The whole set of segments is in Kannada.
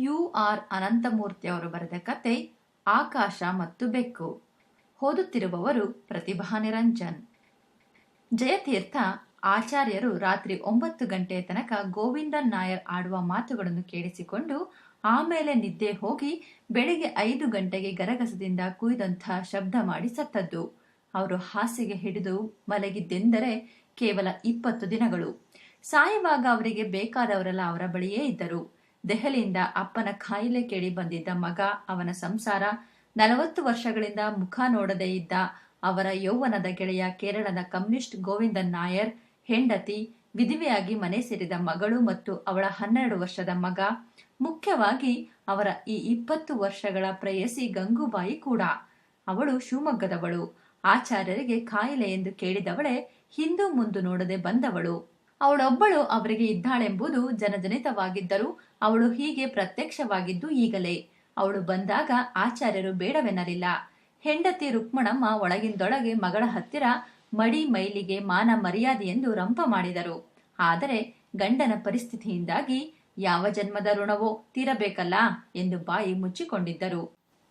ಯು ಆರ್ ಅನಂತಮೂರ್ತಿ ಅವರು ಬರೆದ ಕತೆ ಆಕಾಶ ಮತ್ತು ಬೆಕ್ಕು. ಓದುತ್ತಿರುವವರು ಪ್ರತಿಭಾ ನಿರಂಜನ್. ಜಯತೀರ್ಥ ಆಚಾರ್ಯರು ರಾತ್ರಿ ಒಂಬತ್ತು ಗಂಟೆಯ ತನಕ ಗೋವಿಂದನ್ ನಾಯರ್ ಆಡುವ ಮಾತುಗಳನ್ನು ಕೇಳಿಸಿಕೊಂಡು ಆಮೇಲೆ ನಿದ್ದೆ ಹೋಗಿ ಬೆಳಿಗ್ಗೆ ಐದು ಗಂಟೆಗೆ ಗರಗಸದಿಂದ ಕುಯ್ದಂಥ ಶಬ್ದ ಮಾಡಿ ಸತ್ತದ್ದು. ಅವರು ಹಾಸಿಗೆ ಹಿಡಿದು ಮಲಗಿದ್ದೆಂದರೆ ಕೇವಲ ಇಪ್ಪತ್ತು ದಿನಗಳು. ಸಾಯುವಾಗ ಅವರಿಗೆ ಬೇಕಾದವರೆಲ್ಲ ಅವರ ಬಳಿಯೇ ಇದ್ದರು. ದೆಹಲಿಯಿಂದ ಅಪ್ಪನ ಕಾಯಿಲೆ ಕೇಳಿ ಬಂದಿದ್ದ ಮಗ ಅವನ ಸಂಸಾರ ನಲವತ್ತು ವರ್ಷಗಳಿಂದ ಮುಖ ನೋಡದೇ ಇದ್ದ ಅವರ ಯೌವನದ ಗೆಳೆಯ ಕೇರಳದ ಕಮ್ಯುನಿಸ್ಟ್ ಗೋವಿಂದನ್ ನಾಯರ್, ಹೆಂಡತಿ, ವಿಧಿವೆಯಾಗಿ ಮನೆ ಸೇರಿದ ಮಗಳು ಮತ್ತು ಅವಳ ಹನ್ನೆರಡು ವರ್ಷದ ಮಗ, ಮುಖ್ಯವಾಗಿ ಅವರ ಈ ಇಪ್ಪತ್ತು ವರ್ಷಗಳ ಪ್ರೇಯಸಿ ಗಂಗೂಬಾಯಿ ಕೂಡ. ಅವಳು ಶಿವಮೊಗ್ಗದವಳು. ಆಚಾರ್ಯರಿಗೆ ಕಾಯಿಲೆ ಎಂದು ಕೇಳಿದವಳೆ ಹಿಂದೂ ಮುಂದು ನೋಡದೆ ಬಂದವಳು. ಅವಳೊಬ್ಬಳು ಅವರಿಗೆ ಇದ್ದಾಳೆಂಬುದು ಜನಜನಿತವಾಗಿದ್ದರೂ ಅವಳು ಹೀಗೆ ಪ್ರತ್ಯಕ್ಷವಾಗಿದ್ದು ಈಗಲೇ. ಅವಳು ಬಂದಾಗ ಆಚಾರ್ಯರು ಬೇಡವೆನ್ನಲಿಲ್ಲ. ಹೆಂಡತಿ ರುಕ್ಮಣಮ್ಮ ಒಳಗಿಂದೊಳಗೆ ಮಗಳ ಹತ್ತಿರ ಮಡಿ ಮೈಲಿಗೆ ಮಾನ ಮರ್ಯಾದೆ ಎಂದು ರಂಪ ಮಾಡಿದರು. ಆದರೆ ಗಂಡನ ಪರಿಸ್ಥಿತಿಯಿಂದಾಗಿ ಯಾವ ಜನ್ಮದ ಋಣವೋ ತೀರಬೇಕಲ್ಲ ಎಂದು ಬಾಯಿ ಮುಚ್ಚಿಕೊಂಡಿದ್ದರು.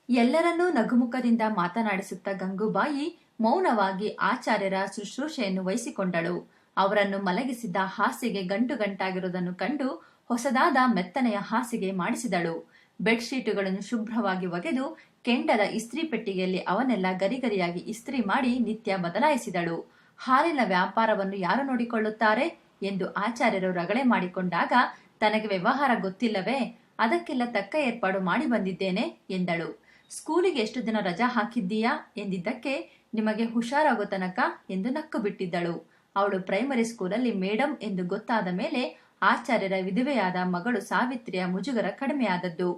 ಎಲ್ಲರನ್ನೂ ನಗುಮುಖದಿಂದ ಮಾತನಾಡಿಸುತ್ತ ಗಂಗೂಬಾಯಿ ಮೌನವಾಗಿ ಆಚಾರ್ಯರ ಶುಶ್ರೂಷೆಯನ್ನು ವಹಿಸಿಕೊಂಡಳು. ಅವರನ್ನು ಮಲಗಿಸಿದ್ದ ಹಾಸಿಗೆ ಗಂಟು ಗಂಟಾಗಿರುವುದನ್ನು ಕಂಡು ಹೊಸದಾದ ಮೆತ್ತನೆಯ ಹಾಸಿಗೆ ಮಾಡಿಸಿದಳು. ಬೆಡ್ಶೀಟುಗಳನ್ನು ಶುಭ್ರವಾಗಿ ಒಗೆದು ಕೆಂಡದ ಇಸ್ತ್ರಿ ಪೆಟ್ಟಿಗೆಯಲ್ಲಿ ಅವನ್ನೆಲ್ಲ ಗರಿಗರಿಯಾಗಿ ಇಸ್ತ್ರಿ ಮಾಡಿ ನಿತ್ಯ ಬದಲಾಯಿಸಿದಳು. ಹಾಲಿನ ವ್ಯಾಪಾರವನ್ನು ಯಾರು ನೋಡಿಕೊಳ್ಳುತ್ತಾರೆ ಎಂದು ಆಚಾರ್ಯರು ರಗಳೆ ಮಾಡಿಕೊಂಡಾಗ, ತನಗೆ ವ್ಯವಹಾರ ಗೊತ್ತಿಲ್ಲವೇ? ಅದಕ್ಕೆಲ್ಲ ತಕ್ಕ ಏರ್ಪಾಡು ಮಾಡಿ ಬಂದಿದ್ದೇನೆ, ಎಂದಳು. ಸ್ಕೂಲಿಗೆ ಎಷ್ಟು ದಿನ ರಜಾ ಹಾಕಿದ್ದೀಯಾ? ಎಂದಿದ್ದಕ್ಕೆ, ನಿಮಗೆ ಹುಷಾರಾಗೋ ತನಕ, ಎಂದು ನಕ್ಕು ಬಿಟ್ಟಿದ್ದಳು. ಅವಳು ಪ್ರೈಮರಿ ಸ್ಕೂಲಲ್ಲಿ ಮೇಡಮ್ ಎಂದು ಗೊತ್ತಾದ ಮೇಲೆ ಆಚಾರ್ಯರ ವಿಧವೆಯಾದ ಮಗಳು ಸಾವಿತ್ರಿಯ ಮುಜುಗರ ಕಡಿಮೆಯಾದದ್ದು.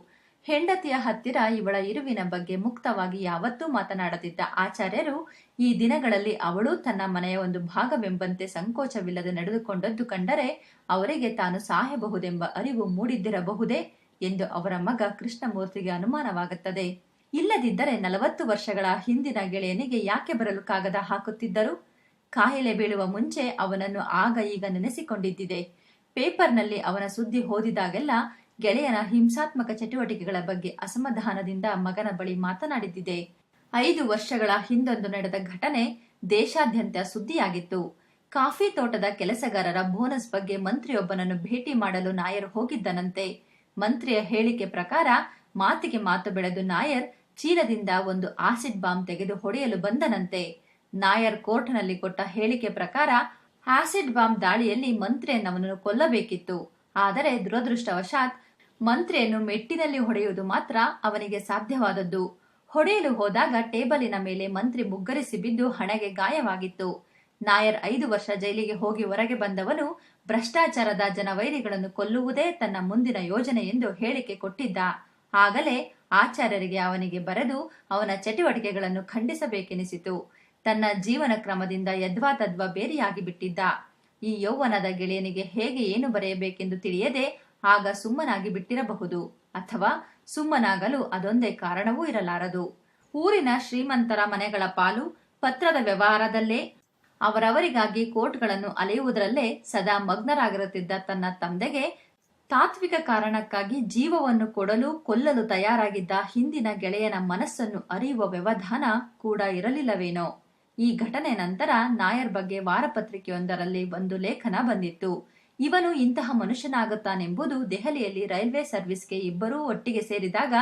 ಹೆಂಡತಿಯ ಹತ್ತಿರ ಇವಳ ಇರುವಿನ ಬಗ್ಗೆ ಮುಕ್ತವಾಗಿ ಯಾವತ್ತೂ ಮಾತನಾಡದಿದ್ದ ಆಚಾರ್ಯರು ಈ ದಿನಗಳಲ್ಲಿ ಅವಳು ತನ್ನ ಮನೆಯ ಒಂದು ಭಾಗವೆಂಬಂತೆ ಸಂಕೋಚವಿಲ್ಲದೆ ನಡೆದುಕೊಂಡದ್ದು ಕಂಡರೆ ಅವರಿಗೆ ತಾನು ಸಾಯಬಹುದೆಂಬ ಅರಿವು ಮೂಡಿದ್ದಿರಬಹುದೇ ಎಂದು ಅವರ ಮಗ ಕೃಷ್ಣಮೂರ್ತಿಗೆ ಅನುಮಾನವಾಗುತ್ತದೆ. ಇಲ್ಲದಿದ್ದರೆ ನಲವತ್ತು ವರ್ಷಗಳ ಹಿಂದಿನ ಗೆಳೆಯನಿಗೆ ಯಾಕೆ ಬರಲು ಕಾಗದ ಹಾಕುತ್ತಿದ್ದರು? ಕಾಯಿಲೆ ಬೀಳುವ ಮುಂಚೆ ಅವನನ್ನು ಆಗ ಈಗ ನೆನೆಸಿಕೊಂಡಿದ್ದಿದೆ. ಪೇಪರ್ನಲ್ಲಿ ಅವನ ಸುದ್ದಿ ಓದಿದಾಗೆಲ್ಲ ಗೆಳೆಯನ ಹಿಂಸಾತ್ಮಕ ಚಟುವಟಿಕೆಗಳ ಬಗ್ಗೆ ಅಸಮಾಧಾನದಿಂದ ಮಗನ ಬಳಿ ಮಾತನಾಡಿದ್ದಿದೆ. ಐದು ವರ್ಷಗಳ ಹಿಂದೊಂದು ನಡೆದ ಘಟನೆ ದೇಶಾದ್ಯಂತ ಸುದ್ದಿಯಾಗಿತ್ತು. ಕಾಫಿ ತೋಟದ ಕೆಲಸಗಾರರ ಬೋನಸ್ ಬಗ್ಗೆ ಮಂತ್ರಿಯೊಬ್ಬನನ್ನು ಭೇಟಿ ಮಾಡಲು ನಾಯರ್ ಹೋಗಿದ್ದನಂತೆ. ಮಂತ್ರಿಯ ಹೇಳಿಕೆ ಪ್ರಕಾರ ಮಾತಿಗೆ ಮಾತು ಬೆಳೆದು ನಾಯರ್ ಚೀಲದಿಂದ ಒಂದು ಆಸಿಡ್ ಬಾಂಬ್ ತೆಗೆದು ಹೊಡೆಯಲು ಬಂದನಂತೆ. ನಾಯರ್ ಕೋರ್ಟ್ನಲ್ಲಿ ಕೊಟ್ಟ ಹೇಳಿಕೆ ಪ್ರಕಾರ, ಆಸಿಡ್ ಬಾಂಬ್ ದಾಳಿಯಲ್ಲಿ ಮಂತ್ರಿಯನ್ನವನನ್ನು ಕೊಲ್ಲಬೇಕಿತ್ತು. ಆದರೆ ದುರದೃಷ್ಟವಶಾತ್ ಮಂತ್ರಿಯನ್ನು ಮೆಟ್ಟಿನಲ್ಲಿ ಹೊಡೆಯುವುದು ಮಾತ್ರ ಅವನಿಗೆ ಸಾಧ್ಯವಾದದ್ದು. ಹೊಡೆಯಲು ಹೋದಾಗ ಟೇಬಲಿನ ಮೇಲೆ ಮಂತ್ರಿ ಮುಗ್ಗರಿಸಿ ಬಿದ್ದು ಹಣೆಗೆ ಗಾಯವಾಗಿತ್ತು. ನಾಯರ್ ಐದು ವರ್ಷ ಜೈಲಿಗೆ ಹೋಗಿ ಹೊರಗೆ ಬಂದವನು ಭ್ರಷ್ಟಾಚಾರದ ಜನವೈರಿಗಳನ್ನು ಕೊಲ್ಲುವುದೇ ತನ್ನ ಮುಂದಿನ ಯೋಜನೆ ಎಂದು ಹೇಳಿಕೆ ಕೊಟ್ಟಿದ್ದ. ಆಗಲೇ ಆಚಾರ್ಯರಿಗೆ ಅವನಿಗೆ ಬರೆದು ಅವನ ಚಟುವಟಿಕೆಗಳನ್ನು ಖಂಡಿಸಬೇಕೆನಿಸಿತು. ತನ್ನ ಜೀವನ ಕ್ರಮದಿಂದ ಯದ್ವಾ ತದ್ವಾ ಬೇರೆಯಾಗಿ ಬಿಟ್ಟಿದ್ದ ಈ ಯೌವನದ ಗೆಳೆಯನಿಗೆ ಹೇಗೆ ಏನು ಬರೆಯಬೇಕೆಂದು ತಿಳಿಯದೆ ಆಗ ಸುಮ್ಮನಾಗಿ ಬಿಟ್ಟಿರಬಹುದು. ಅಥವಾ ಸುಮ್ಮನಾಗಲು ಅದೊಂದೇ ಕಾರಣವೂ ಇರಲಾರದು. ಊರಿನ ಶ್ರೀಮಂತರ ಮನೆಗಳ ಪಾಲು ಪತ್ರದ ವ್ಯವಹಾರದಲ್ಲೇ ಅವರವರಿಗಾಗಿ ಕೋರ್ಟ್ಗಳನ್ನು ಅಲೆಯುವುದರಲ್ಲೇ ಸದಾ ಮಗ್ನರಾಗಿರುತ್ತಿದ್ದ ತನ್ನ ತಂದೆಗೆ ತಾತ್ವಿಕ ಕಾರಣಕ್ಕಾಗಿ ಜೀವವನ್ನು ಕೊಡಲು ಕೊಲ್ಲಲು ತಯಾರಾಗಿದ್ದ ಹಿಂದಿನ ಗೆಳೆಯನ ಮನಸ್ಸನ್ನು ಅರಿಯುವ ವ್ಯವಧಾನ ಕೂಡ ಇರಲಿಲ್ಲವೇನೋ. ಈ ಘಟನೆ ನಂತರ ನಾಯರ್ ಬಗ್ಗೆ ವಾರಪತ್ರಿಕೆಯೊಂದರಲ್ಲಿ ಒಂದು ಲೇಖನ ಬಂದಿತ್ತು. ಇವನು ಇಂತಹ ಮನುಷ್ಯನಾಗುತ್ತಾನೆಂಬುದು ದೆಹಲಿಯಲ್ಲಿ ರೈಲ್ವೆ ಸರ್ವಿಸ್ಗೆ ಇಬ್ಬರೂ ಒಟ್ಟಿಗೆ ಸೇರಿದಾಗ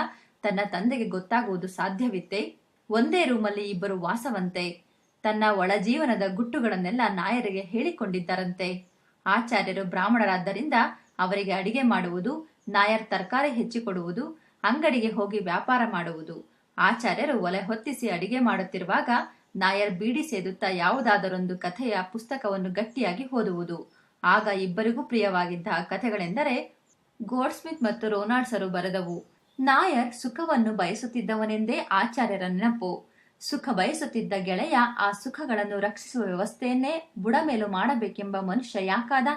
ತನ್ನ ತಂದೆಗೆ ಗೊತ್ತಾಗುವುದು ಸಾಧ್ಯವಿತ್ತೆ. ಒಂದೇ ರೂಮಲ್ಲಿ ಇಬ್ಬರು ವಾಸವಂತೆ. ತನ್ನ ಒಳಜೀವನದ ಗುಟ್ಟುಗಳನ್ನೆಲ್ಲ ನಾಯರಿಗೆ ಹೇಳಿಕೊಂಡಿದ್ದರಂತೆ. ಆಚಾರ್ಯರು ಬ್ರಾಹ್ಮಣರಾದ್ದರಿಂದ ಅವರಿಗೆ ಅಡಿಗೆ ಮಾಡುವುದು, ನಾಯರ್ ತರಕಾರಿ ಹೆಚ್ಚಿಕೊಡುವುದು, ಅಂಗಡಿಗೆ ಹೋಗಿ ವ್ಯಾಪಾರ ಮಾಡುವುದು. ಆಚಾರ್ಯರು ಒಲೆ ಹೊತ್ತಿಸಿ ಅಡಿಗೆ ಮಾಡುತ್ತಿರುವಾಗ ನಾಯರ್ ಬೀಡಿ ಸೇದುತ್ತಾ ಯಾವುದಾದರೊಂದು ಕಥೆಯ ಪುಸ್ತಕವನ್ನು ಗಟ್ಟಿಯಾಗಿ ಓದುವುದು. ಆಗ ಇಬ್ಬರಿಗೂ ಪ್ರಿಯವಾಗಿದ್ದ ಕಥೆಗಳೆಂದರೆ ಗೋಡ್ಸ್ಮಿತ್ ಮತ್ತು ರೋನಾಲ್ಡ್ಸರು ಬರೆದವು. ನಾಯರ್ ಸುಖವನ್ನು ಬಯಸುತ್ತಿದ್ದವನೆಂದೇ ಆಚಾರ್ಯರ ನೆನಪು. ಸುಖ ಬಯಸುತ್ತಿದ್ದ ಗೆಳೆಯ ಆ ಸುಖಗಳನ್ನು ರಕ್ಷಿಸುವ ವ್ಯವಸ್ಥೆಯನ್ನೇ ಬುಡಮೇಲು ಮಾಡಬೇಕೆಂಬ ಮನುಷ್ಯ ಯಾಕಾದ?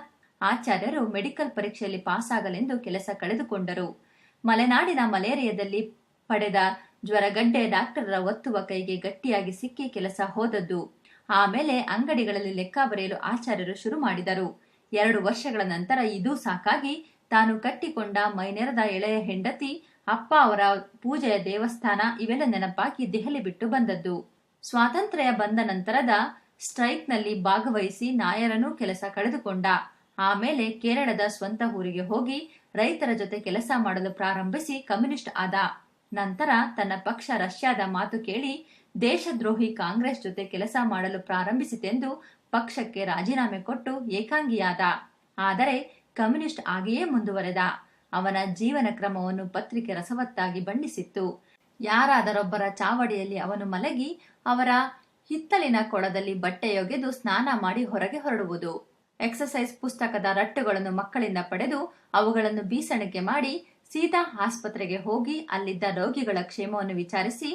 ಆಚಾರ್ಯರು ಮೆಡಿಕಲ್ ಪರೀಕ್ಷೆಯಲ್ಲಿ ಪಾಸಾಗಲೆಂದು ಕೆಲಸ ಕಳೆದುಕೊಂಡರು. ಮಲೆನಾಡಿನ ಮಲೇರಿಯಾದಲ್ಲಿ ಪಡೆದ ಜ್ವರಗಡ್ಡೆ ಡಾಕ್ಟರರ ಒತ್ತುವ ಕೈಗೆ ಗಟ್ಟಿಯಾಗಿ ಸಿಕ್ಕಿ ಕೆಲಸ ಹೋದದ್ದು. ಆಮೇಲೆ ಅಂಗಡಿಗಳಲ್ಲಿ ಲೆಕ್ಕ ಬರೆಯಲು ಆಚಾರ್ಯರು ಶುರು ಮಾಡಿದರು. ಎರಡು ವರ್ಷಗಳ ನಂತರ ಇದೂ ಸಾಕಾಗಿ ತಾನು ಕಟ್ಟಿಕೊಂಡ ಮೈನೆರದ ಎಳೆಯ ಹೆಂಡತಿ, ಅಪ್ಪ ಅವರ ಪೂಜೆಯ ದೇವಸ್ಥಾನ ಇವೆಲ್ಲ ನೆನಪಾಗಿ ದೆಹಲಿ ಬಿಟ್ಟು ಬಂದದ್ದು. ಸ್ವಾತಂತ್ರ್ಯ ಬಂದ ನಂತರದ ಸ್ಟ್ರೈಕ್ನಲ್ಲಿ ಭಾಗವಹಿಸಿ ನಾಯರನೂ ಕೆಲಸ ಕಳೆದುಕೊಂಡ. ಆಮೇಲೆ ಕೇರಳದ ಸ್ವಂತ ಊರಿಗೆ ಹೋಗಿ ರೈತರ ಜೊತೆ ಕೆಲಸ ಮಾಡಲು ಪ್ರಾರಂಭಿಸಿ ಕಮ್ಯುನಿಸ್ಟ್ ಆದ. ನಂತರ ತನ್ನ ಪಕ್ಷ ರಷ್ಯಾದ ಮಾತು ಕೇಳಿ ದೇಶದ್ರೋಹಿ ಕಾಂಗ್ರೆಸ್ ಜೊತೆ ಕೆಲಸ ಮಾಡಲು ಪ್ರಾರಂಭಿಸಿತೆಂದು ಪಕ್ಷಕ್ಕೆ ರಾಜೀನಾಮೆ ಕೊಟ್ಟು ಏಕಾಂಗಿಯಾದ. ಆದರೆ ಕಮ್ಯುನಿಸ್ಟ್ ಆಗಿಯೇ ಮುಂದುವರೆದ. ಅವನ ಜೀವನ ಕ್ರಮವನ್ನು ಪತ್ರಿಕೆ ರಸವತ್ತಾಗಿ ಬಣ್ಣಿಸಿತ್ತು. ಯಾರಾದರೊಬ್ಬರ ಚಾವಡಿಯಲ್ಲಿ ಅವನು ಮಲಗಿ ಅವರ ಹಿತ್ತಲಿನ ಕೊಳದಲ್ಲಿ ಬಟ್ಟೆಯೊಗೆದು ಸ್ನಾನ ಮಾಡಿ ಹೊರಗೆ ಹೊರಡುವುದು. ಎಕ್ಸಸೈಸ್ ಪುಸ್ತಕದ ರಟ್ಟುಗಳನ್ನು ಮಕ್ಕಳಿಂದ ಪಡೆದು ಅವುಗಳನ್ನು ಬೀಸಣಿಕೆ ಮಾಡಿ ಸೀದಾ ಆಸ್ಪತ್ರೆಗೆ ಹೋಗಿ ಅಲ್ಲಿದ್ದ ರೋಗಿಗಳ ಕ್ಷೇಮವನ್ನು ವಿಚಾರಿಸಿ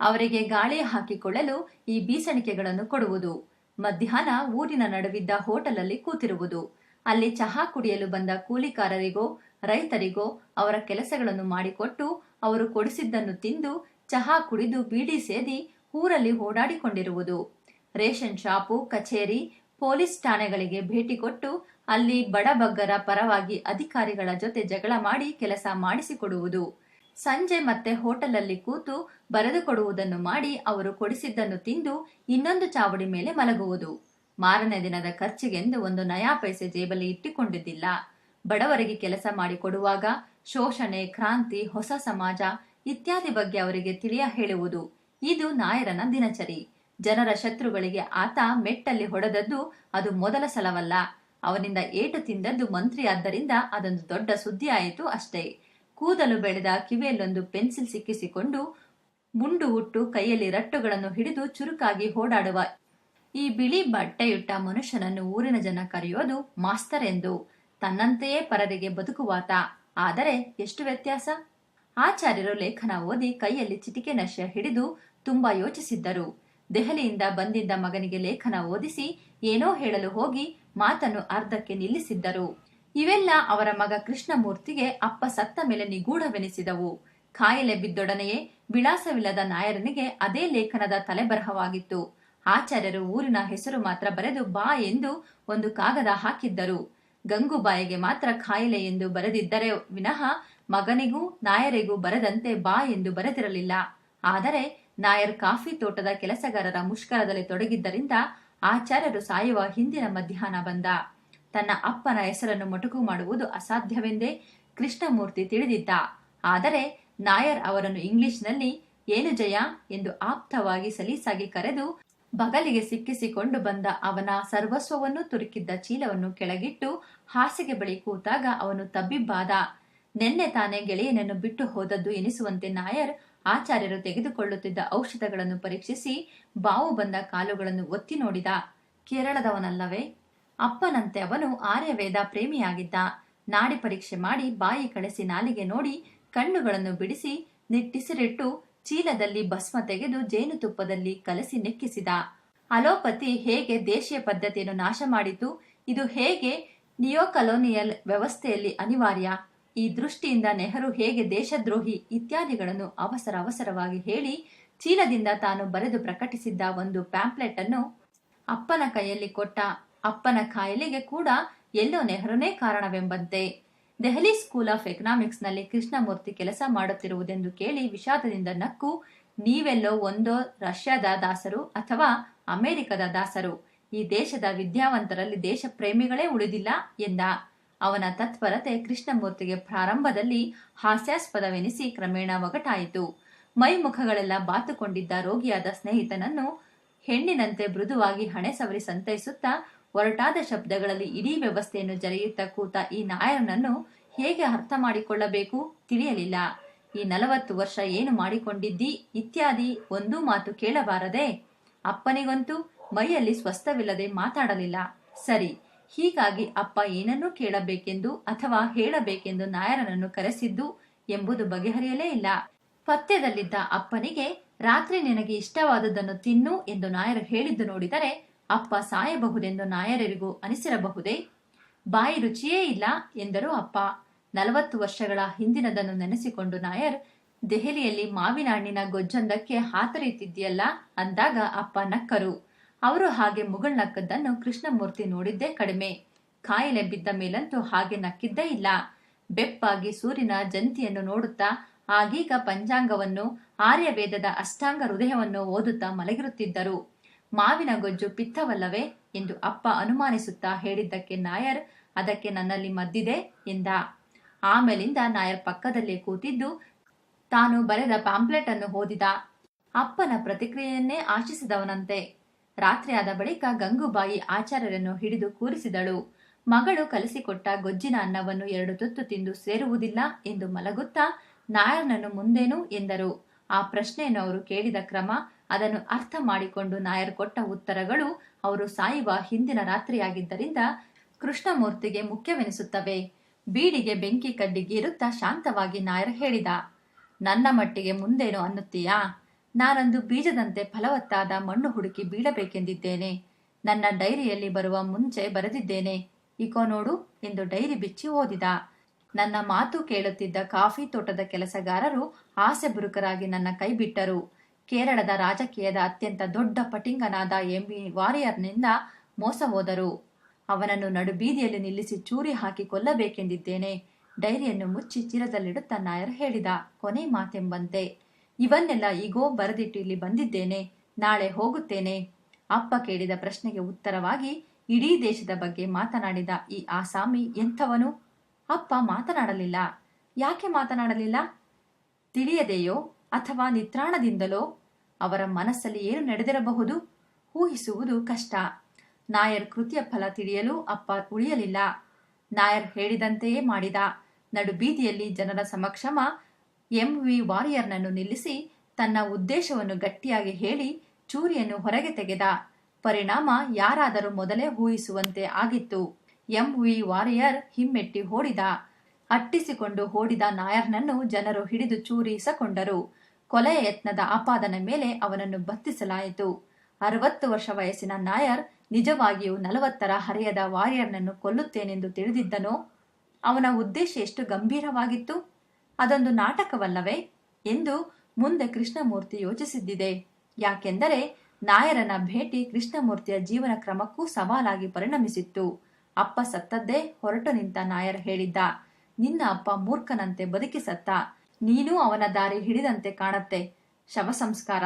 ಅವರಿಗೆ ಗಾಳಿ ಹಾಕಿಕೊಳ್ಳಲು ಈ ಬೀಸಣಿಕೆಗಳನ್ನು ಕೊಡುವುದು. ಮಧ್ಯಾಹ್ನ ಊರಿನ ನಡುವಿದ್ದ ಹೋಟೆಲಲ್ಲಿ ಕೂತಿರುವುದು. ಅಲ್ಲಿ ಚಹಾ ಕುಡಿಯಲು ಬಂದ ಕೂಲಿಕಾರರಿಗೋ, ರೈತರಿಗೋ ಅವರ ಕೆಲಸಗಳನ್ನು ಮಾಡಿಕೊಟ್ಟು ಅವರು ಕೊಡಿಸಿದ್ದನ್ನು ತಿಂದು ಚಹಾ ಕುಡಿದು ಬೀಡಿ ಸೇದಿ ಊರಲ್ಲಿ ಓಡಾಡಿಕೊಂಡಿರುವುದು. ರೇಷನ್ ಶಾಪು, ಕಚೇರಿ, ಪೊಲೀಸ್ ಠಾಣೆಗಳಿಗೆ ಭೇಟಿ ಕೊಟ್ಟು ಅಲ್ಲಿ ಬಡಬಗ್ಗರ ಪರವಾಗಿ ಅಧಿಕಾರಿಗಳ ಜೊತೆ ಜಗಳ ಮಾಡಿ ಕೆಲಸ ಮಾಡಿಸಿಕೊಡುವುದು. ಸಂಜೆ ಮತ್ತೆ ಹೋಟೆಲಲ್ಲಿ ಕೂತು ಬರೆದುಕೊಡುವುದನ್ನು ಮಾಡಿ ಅವರು ಕೊಡಿಸಿದ್ದನ್ನು ತಿಂದು ಇನ್ನೊಂದು ಚಾವಡಿ ಮೇಲೆ ಮಲಗುವುದು. ಮಾರನೇ ದಿನದ ಖರ್ಚಿಗೆಂದು ಒಂದು ನಯಾ ಪೈಸೆ ಜೇಬಲ್ಲಿ ಇಟ್ಟುಕೊಂಡಿದ್ದಿಲ್ಲ. ಬಡವರಿಗೆ ಕೆಲಸ ಮಾಡಿಕೊಡುವಾಗ ಶೋಷಣೆ, ಕ್ರಾಂತಿ, ಹೊಸ ಸಮಾಜ ಇತ್ಯಾದಿ ಬಗ್ಗೆ ಅವರಿಗೆ ತಿಳಿಯ ಹೇಳುವುದು. ಇದು ನಾಯರನ ದಿನಚರಿ. ಜನರ ಶತ್ರುಗಳಿಗೆ ಆತ ಮೆಟ್ಟಲ್ಲಿ ಹೊಡೆದದ್ದು ಅದು ಮೊದಲ ಸಲವಲ್ಲ. ಅವನಿಂದ ಏಟು ತಿಂದದ್ದು ಮಂತ್ರಿ, ಆದ್ದರಿಂದ ಅದೊಂದು ದೊಡ್ಡ ಸುದ್ದಿ ಆಯಿತು ಅಷ್ಟೇ. ಕೂದಲು ಬೆಳೆದ ಕಿವಿಯಲ್ಲೊಂದು ಪೆನ್ಸಿಲ್ ಸಿಕ್ಕಿಸಿಕೊಂಡು ಮುಂಡು ಹುಟ್ಟು ಕೈಯಲ್ಲಿ ರಟ್ಟುಗಳನ್ನು ಹಿಡಿದು ಚುರುಕಾಗಿ ಓಡಾಡುವ ಈ ಬಿಳಿ ಬಟ್ಟೆಯುಟ್ಟ ಮನುಷ್ಯನನ್ನು ಊರಿನ ಜನ ಕರೆಯೋದು ಮಾಸ್ತರ್ ಎಂದು ತನ್ನಂತೆಯೇ ಪರರಿಗೆ ಬದುಕುವಾತ. ಆದರೆ ಎಷ್ಟು ವ್ಯತ್ಯಾಸ? ಆಚಾರ್ಯರು ಲೇಖನ ಓದಿ ಕೈಯಲ್ಲಿ ಚಿಟಿಕೆ ನಶ್ಯ ಹಿಡಿದು ತುಂಬಾ ಯೋಚಿಸಿದ್ದರು. ದೆಹಲಿಯಿಂದ ಬಂದಿದ್ದ ಮಗನಿಗೆ ಲೇಖನ ಓದಿಸಿ ಏನೋ ಹೇಳಲು ಹೋಗಿ ಮಾತನ್ನು ಅರ್ಧಕ್ಕೆ ನಿಲ್ಲಿಸಿದ್ದರು. ಇವೆಲ್ಲ ಅವರ ಮಗ ಕೃಷ್ಣಮೂರ್ತಿಗೆ ಅಪ್ಪ ಸತ್ತ ಮೇಲೆ ನಿಗೂಢವೆನಿಸಿದವು. ಕಾಯಿಲೆ ಬಿದ್ದೊಡನೆಯೇ ವಿಳಾಸವಿಲ್ಲದ ನಾಯರನಿಗೆ ಅದೇ ಲೇಖನದ ತಲೆಬರಹವಾಗಿತ್ತು. ಆಚಾರ್ಯರು ಊರಿನ ಹೆಸರು ಮಾತ್ರ ಬರೆದು ಬಾ ಎಂದು ಒಂದು ಕಾಗದ ಹಾಕಿದ್ದರು. ಗಂಗುಬಾಯಿಗೆ ಮಾತ್ರ ಕಾಯಿಲೆ ಎಂದು ಬರೆದಿದ್ದರೆ ವಿನಃ ಮಗನಿಗೂ ನಾಯರಿಗೂ ಬರೆದಂತೆ ಬಾ ಎಂದು ಬರೆದಿರಲಿಲ್ಲ. ಆದರೆ ನಾಯರ್ ಕಾಫಿ ತೋಟದ ಕೆಲಸಗಾರರ ಮುಷ್ಕರದಲ್ಲಿ ತೊಡಗಿದ್ದರಿಂದ ಆಚಾರ್ಯರು ಸಾಯುವ ಹಿಂದಿನ ಮಧ್ಯಾಹ್ನ ಬಂದ. ತನ್ನ ಅಪ್ಪನ ಹೆಸರನ್ನು ಮೊಟಕು ಮಾಡುವುದು ಅಸಾಧ್ಯವೆಂದೇ ಕೃಷ್ಣಮೂರ್ತಿ ತಿಳಿದಿದ್ದ. ಆದರೆ ನಾಯರ್ ಅವರನ್ನು ಇಂಗ್ಲಿಷ್ನಲ್ಲಿ ಏನು ಜಯ ಎಂದು ಆಪ್ತವಾಗಿ ಸಲೀಸಾಗಿ ಕರೆದು ಬಗಲಿಗೆ ಸಿಕ್ಕಿಸಿಕೊಂಡು ಬಂದ ಅವನ ಸರ್ವಸ್ವವನ್ನು ತುರುಕಿದ್ದ ಚೀಲವನ್ನು ಕೆಳಗಿಟ್ಟು ಹಾಸಿಗೆ ಬಳಿ ಕೂತಾಗ ಅವನು ತಬ್ಬಿಬ್ಬಾದ. ನಿನ್ನೆ ತಾನೇ ಗೆಳೆಯನನ್ನು ಬಿಟ್ಟು ಹೋದದ್ದು ಎನಿಸುವಂತೆ ನಾಯರ್ ಆಚಾರ್ಯರು ತೆಗೆದುಕೊಳ್ಳುತ್ತಿದ್ದ ಔಷಧಗಳನ್ನು ಪರೀಕ್ಷಿಸಿ ಬಾವು ಬಂದ ಕಾಲುಗಳನ್ನು ಒತ್ತಿ ನೋಡಿದ. ಕೇರಳದವನಲ್ಲವೇ? ಅಪ್ಪನಂತೆ ಅವನು ಆರ್ಯವೇದ ಪ್ರೇಮಿಯಾಗಿದ್ದ. ನಾಡಿ ಪರೀಕ್ಷೆ ಮಾಡಿ ಬಾಯಿ ಕಳಿಸಿ ನಾಲಿಗೆ ನೋಡಿ ಕಣ್ಣುಗಳನ್ನು ಬಿಡಿಸಿ ನಿಟ್ಟಿಸಿರಿಟ್ಟು ಚೀಲದಲ್ಲಿ ಭಸ್ಮ ತೆಗೆದು ಜೇನುತುಪ್ಪದಲ್ಲಿ ಕಲಸಿ ನೆಕ್ಕಿಸಿದ. ಅಲೋಪತಿ ಹೇಗೆ ದೇಶೀಯ ಪದ್ಧತಿಯನ್ನು ನಾಶ ಮಾಡಿತು? ಇದು ಹೇಗೆ ನಿಯೋಕಲೋನಿಯಲ್ ವ್ಯವಸ್ಥೆಯಲ್ಲಿ ಅನಿವಾರ್ಯ? ಈ ದೃಷ್ಟಿಯಿಂದ ನೆಹರು ಹೇಗೆ ದೇಶದ್ರೋಹಿ ಇತ್ಯಾದಿಗಳನ್ನು ಅವಸರ ಅವಸರವಾಗಿ ಹೇಳಿ ಚೀಲದಿಂದ ತಾನು ಬರೆದು ಪ್ರಕಟಿಸಿದ್ದ ಒಂದು ಪ್ಯಾಂಪ್ಲೆಟ್ ಅನ್ನು ಅಪ್ಪನ ಕೈಯಲ್ಲಿ ಕೊಟ್ಟ ಅಪ್ಪನ ಕಾಯಿಲೆಗೆ ಕೂಡ ಎಲ್ಲೋ ನೆಹರುನೇ ಕಾರಣವೆಂಬಂತೆ. ದೆಹಲಿ ಸ್ಕೂಲ್ ಆಫ್ ಎಕನಾಮಿಕ್ಸ್ನಲ್ಲಿ ಕೃಷ್ಣಮೂರ್ತಿ ಕೆಲಸ ಮಾಡುತ್ತಿರುವುದೆಂದು ಕೇಳಿ ವಿಷಾದದಿಂದ ನಕ್ಕು, ನೀವೆಲ್ಲೋ ಒಂದೋ ರಷ್ಯಾದ ದಾಸರು ಅಥವಾ ಅಮೆರಿಕದ ದಾಸರು, ಈ ದೇಶದ ವಿದ್ಯಾವಂತರಲ್ಲಿ ದೇಶ ಪ್ರೇಮಿಗಳೇ ಉಳಿದಿಲ್ಲ ಎಂದ. ಅವನ ತತ್ಪರತೆ ಕೃಷ್ಣಮೂರ್ತಿಗೆ ಪ್ರಾರಂಭದಲ್ಲಿ ಹಾಸ್ಯಾಸ್ಪದವೆನಿಸಿ ಕ್ರಮೇಣ ಒಗಟಾಯಿತು. ಮೈ ಮುಖಗಳೆಲ್ಲ ಬಾತುಕೊಂಡಿದ್ದ ರೋಗಿಯಾದ ಸ್ನೇಹಿತನನ್ನು ಹೆಣ್ಣಿನಂತೆ ಮೃದುವಾಗಿ ಹಣೆ ಸವರಿ ಸಂತೈಸುತ್ತಾ ಒರಟಾದ ಶಬ್ದಗಳಲ್ಲಿ ಇಡೀ ವ್ಯವಸ್ಥೆಯನ್ನು ಜರೆಯುತ್ತಾ ಕೂತ ಈ ನಾಯರನನ್ನು ಹೇಗೆ ಅರ್ಥ ಮಾಡಿಕೊಳ್ಳಬೇಕು ತಿಳಿಯಲಿಲ್ಲ. ಈ ನಲವತ್ತು ವರ್ಷ ಏನು ಮಾಡಿಕೊಂಡಿದ್ದಿ? ಇತ್ಯಾದಿ ಒಂದೂ ಮಾತು ಕೇಳಬಾರದೆ? ಅಪ್ಪನಿಗಂತೂ ಮೈಯಲ್ಲಿ ಸ್ವಸ್ಥವಿಲ್ಲದೆ ಮಾತಾಡಲಿಲ್ಲ. ಸರಿ ಹೀಗಾಗಿ ಅಪ್ಪ ಏನನ್ನೂ ಕೇಳಬೇಕೆಂದು ಅಥವಾ ಹೇಳಬೇಕೆಂದು ನಾಯರನನ್ನು ಕರೆಸಿದ್ದು ಎಂಬುದು ಬಗೆಹರಿಯಲೇ ಇಲ್ಲ. ಪಥ್ಯದಲ್ಲಿದ್ದ ಅಪ್ಪನಿಗೆ ರಾತ್ರಿ ನಿನಗೆ ಇಷ್ಟವಾದದ್ದನ್ನು ತಿನ್ನು ಎಂದು ನಾಯರು ಹೇಳಿದ್ದು ನೋಡಿದರೆ ಅಪ್ಪ ಸಾಯಬಹುದೆಂದು ನಾಯರರಿಗೂ ಅನಿಸಿರಬಹುದೇ? ಬಾಯಿ ರುಚಿಯೇ ಇಲ್ಲ ಎಂದರು ಅಪ್ಪ. ನಲವತ್ತು ವರ್ಷಗಳ ಹಿಂದಿನದನ್ನು ನೆನೆಸಿಕೊಂಡು ನಾಯರ್, ದೆಹಲಿಯಲ್ಲಿ ಮಾವಿನ ಹಣ್ಣಿನ ಗೊಜ್ಜೊಂದಕ್ಕೆ ಹಾತರಿಯುತ್ತಿದ್ದೀಯಲ್ಲ ಅಂದಾಗ ಅಪ್ಪ ನಕ್ಕರು. ಅವರು ಹಾಗೆ ಮುಗುಳ್ನಕ್ಕದ್ದನ್ನು ಕೃಷ್ಣಮೂರ್ತಿ ನೋಡಿದ್ದೇ ಕಡಿಮೆ. ಕಾಯಿಲೆ ಬಿದ್ದ ಮೇಲಂತೂ ಹಾಗೆ ನಕ್ಕಿದ್ದೇ ಇಲ್ಲ. ಬೆಪ್ಪಾಗಿ ಸೂರ್ಯನ ಜಂತಿಯನ್ನು ನೋಡುತ್ತಾ ಆಗೀಗ ಪಂಚಾಂಗವನ್ನು, ಆರ್ಯವೇದದ ಅಷ್ಟಾಂಗ ಹೃದಯವನ್ನು ಓದುತ್ತಾ ಮಲಗಿರುತ್ತಿದ್ದರು. ಮಾವಿನ ಗೊಜ್ಜು ಪಿತ್ತವಲ್ಲವೇ ಎಂದು ಅಪ್ಪ ಅನುಮಾನಿಸುತ್ತಾ ಹೇಳಿದ್ದಕ್ಕೆ ನಾಯರ್, ಅದಕ್ಕೆ ನನ್ನಲ್ಲಿ ಮದ್ದಿದೆ ಎಂದ. ಆಮೇಲಿಂದ ನಾಯರ್ ಪಕ್ಕದಲ್ಲೇ ಕೂತಿದ್ದು ತಾನು ಬರೆದ ಪಾಂಪ್ಲೆಟ್ ಅನ್ನು ಓದಿದ. ಅಪ್ಪನ ಪ್ರತಿಕ್ರಿಯೆಯನ್ನೇ ಆಶಿಸಿದವನಂತೆ. ರಾತ್ರಿಯಾದ ಬಳಿಕ ಗಂಗೂಬಾಯಿ ಆಚಾರ್ಯರನ್ನು ಹಿಡಿದು ಕೂರಿಸಿದಳು. ಮಗಳು ಕಲಿಸಿಕೊಟ್ಟ ಗೊಜ್ಜಿನ ಅನ್ನವನ್ನು ಎರಡು ತುತ್ತು ತಿಂದು ಸೇರುವುದಿಲ್ಲ ಎಂದು ಮಲಗುತ್ತಾ ನಾಯರ್ನನ್ನು ಮುಂದೇನು ಎಂದರು. ಆ ಪ್ರಶ್ನೆಯನ್ನು ಅವರು ಕೇಳಿದ ಕ್ರಮ ಅದನ್ನು ಅರ್ಥ ಮಾಡಿಕೊಂಡು ನಾಯರ್ ಕೊಟ್ಟ ಉತ್ತರಗಳು ಅವರು ಸಾಯುವ ಹಿಂದಿನ ರಾತ್ರಿಯಾಗಿದ್ದರಿಂದ ಕೃಷ್ಣಮೂರ್ತಿಗೆ ಮುಖ್ಯವೆನಿಸುತ್ತವೆ. ಬೀಡಿಗೆ ಬೆಂಕಿ ಕಡ್ಡಿಗೀರುತ್ತಾ ಶಾಂತವಾಗಿ ನಾಯರ್ ಹೇಳಿದ, ನನ್ನ ಮಟ್ಟಿಗೆ ಮುಂದೇನು ಅನ್ನುತ್ತೀಯಾ? ನಾನೊಂದು ಬೀಜದಂತೆ ಫಲವತ್ತಾದ ಮಣ್ಣು ಹುಡುಕಿ ಬೀಳಬೇಕೆಂದಿದ್ದೇನೆ. ನನ್ನ ಡೈರಿಯಲ್ಲಿ ಬರುವ ಮುಂಚೆ ಬರೆದಿದ್ದೇನೆ. ಇಕೋ ನೋಡು ಎಂದು ಡೈರಿ ಬಿಚ್ಚಿ ಓದಿದ. ನನ್ನ ಮಾತು ಕೇಳುತ್ತಿದ್ದ ಕಾಫಿ ತೋಟದ ಕೆಲಸಗಾರರು ಆಸೆ ಬುರುಕರಾಗಿ ನನ್ನ ಕೈ ಬಿಟ್ಟರು ಕೇರಳದ ರಾಜಕೀಯದ ಅತ್ಯಂತ ದೊಡ್ಡ ಪಟಿಂಗನಾದ ಎಂಬಿ ವಾರಿಯರ್ನಿಂದ ಮೋಸ ಹೋದರು. ಅವನನ್ನು ನಡುಬೀದಿಯಲ್ಲಿ ನಿಲ್ಲಿಸಿ ಚೂರಿ ಹಾಕಿ ಕೊಲ್ಲಬೇಕೆಂದಿದ್ದೇನೆ. ಡೈರಿಯನ್ನು ಮುಚ್ಚಿ ಚೀರದಲ್ಲಿಡುತ್ತ ನಾಯರ್ ಹೇಳಿದ ಕೊನೆ ಮಾತೆಂಬಂತೆ. ಇವನ್ನೆಲ್ಲ ಈಗೋ ಬರೆದಿಟ್ಟು ಇಲ್ಲಿ ಬಂದಿದ್ದೇನೆ, ನಾಳೆ ಹೋಗುತ್ತೇನೆ. ಅಪ್ಪ ಕೇಳಿದ ಪ್ರಶ್ನೆಗೆ ಉತ್ತರವಾಗಿ, ಇಡೀ ದೇಶದ ಬಗ್ಗೆ ಮಾತನಾಡಿದ ಈ ಆಸಾಮಿ ಎಂಥವನು? ಅಪ್ಪ ಮಾತನಾಡಲಿಲ್ಲ. ಯಾಕೆ ಮಾತನಾಡಲಿಲ್ಲ? ತಿಳಿಯದೆಯೋ ಅಥವಾ ನಿತ್ರಾಣದಿಂದಲೋ? ಅವರ ಮನಸ್ಸಲ್ಲಿ ಏನು ನಡೆದಿರಬಹುದು? ಊಹಿಸುವುದು ಕಷ್ಟ. ನಾಯರ್ ಕೃತಿಯ ಫಲ ತಿಳಿಯಲು ಅಪ್ಪ ಉಳಿಯಲಿಲ್ಲ. ನಾಯರ್ ಹೇಳಿದಂತೆಯೇ ಮಾಡಿದ. ನಡು ಬೀದಿಯಲ್ಲಿ ಜನರ ಸಮಕ್ಷಮ ಎಂ ವಿ ವಾರಿಯರ್ನನ್ನು ನಿಲ್ಲಿಸಿ ತನ್ನ ಉದ್ದೇಶವನ್ನು ಗಟ್ಟಿಯಾಗಿ ಹೇಳಿ ಚೂರಿಯನ್ನು ಹೊರಗೆ ತೆಗೆದ. ಪರಿಣಾಮ ಯಾರಾದರೂ ಮೊದಲೇ ಊಹಿಸುವಂತೆ ಆಗಿತ್ತು. ಎಂ ವಿ ವಾರಿಯರ್ ಹಿಮ್ಮೆಟ್ಟಿ ಓಡಿದ. ಅಟ್ಟಿಸಿಕೊಂಡು ಓಡಿದ ನಾಯರ್ನನ್ನು ಜನರು ಹಿಡಿದು ಚೂರಿಸಕೊಂಡರು. ಕೊಲೆಯ ಯತ್ನದ ಆಪಾದನ ಮೇಲೆ ಅವನನ್ನು ಬತ್ತಿಸಲಾಯಿತು ಅರವತ್ತು ವರ್ಷ ವಯಸ್ಸಿನ ನಾಯರ್ ನಿಜವಾಗಿಯೂ ನಲವತ್ತರ ಹರೆಯದ ವಾರಿಯರ್ನನ್ನು ಕೊಲ್ಲುತ್ತೇನೆಂದು ತಿಳಿದಿದ್ದನೋ? ಅವನ ಉದ್ದೇಶ ಎಷ್ಟು ಗಂಭೀರವಾಗಿತ್ತು? ಅದೊಂದು ನಾಟಕವಲ್ಲವೇ? ಎಂದು ಮುಂದೆ ಕೃಷ್ಣಮೂರ್ತಿ ಯೋಚಿಸಿದ್ದಿದೆ. ಯಾಕೆಂದರೆ ನಾಯರನ ಭೇಟಿ ಕೃಷ್ಣಮೂರ್ತಿಯ ಜೀವನ ಕ್ರಮಕ್ಕೂ ಸವಾಲಾಗಿ ಪರಿಣಮಿಸಿತ್ತು. ಅಪ್ಪ ಸತ್ತದ್ದೇ ಹೊರಟು ನಿಂತ ನಾಯರ್ ಹೇಳಿದ್ದ, ನಿನ್ನ ಅಪ್ಪ ಮೂರ್ಖನಂತೆ ಬದುಕಿ ಸತ್ತ, ನೀನೂ ಅವನ ದಾರಿ ಹಿಡಿದಂತೆ ಕಾಣತ್ತೆ, ಶವ ಸಂಸ್ಕಾರ,